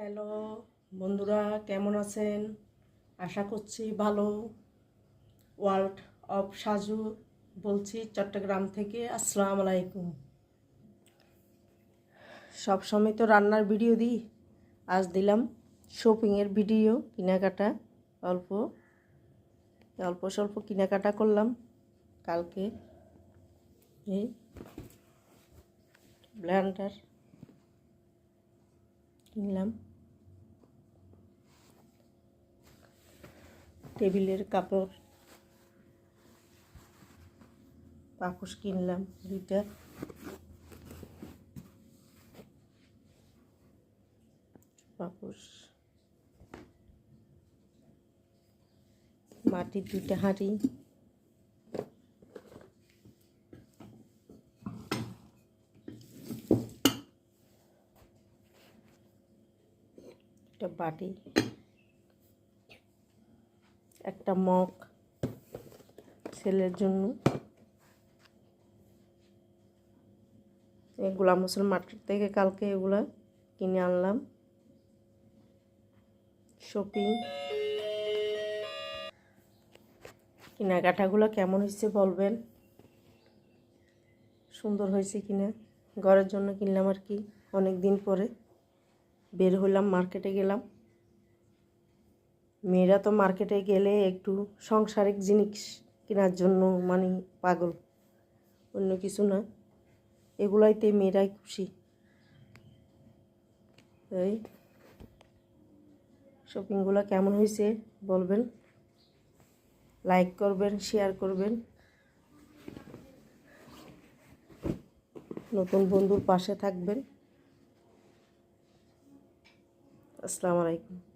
Hello, বন্ধুরা কেমন আছেন? আশা করছি ভালো। ওয়ার্ল্ড অফ সাজু বলছি চট্টগ্রাম থেকে, আসসালামু আলাইকুম। সব সময় তো রান্নার ভিডিও দিই, আজ দিলাম শপিংয়ের ভিডিও, কেনাকাটা অল্প। অল্প স্বল্প কেনাকাটা করলাম কালকে। এই ব্ল্যান্ডার কিনলাম। টেবিলের কাপড়। পাপোশ কিনলাম দুইটা। পাপোশ। মাটির দুইটা হাঁড়ি। একটা বাটি। একটা মগ ছেলের জন্য। এই গোলাম মার্কেট থেকে কালকে এগুলা কিনে আনলাম। শপিং কেনাকাটাগুলো কেমন হয়েছে বলবেন? সুন্দর হয়েছে কিনা? ঘরের জন্য কিনলাম আর কি। অনেক দিন পরে বের হলাম মার্কেটে গেলাম। মেয়েরা তো মার্কেটে গেলে একটু সংসারিক জিনিস কেনার জন্য মানে পাগল, অন্য কিছু না। এগুলাইতে মেয়েরাই খুশি। এই শপিংগুলো কেমন হয়েছে বলবেন? লাইক করবেন শেয়ার করবেন। নতুন বন্ধুর পাশে থাকবেন। আসসালামু আলাইকুম।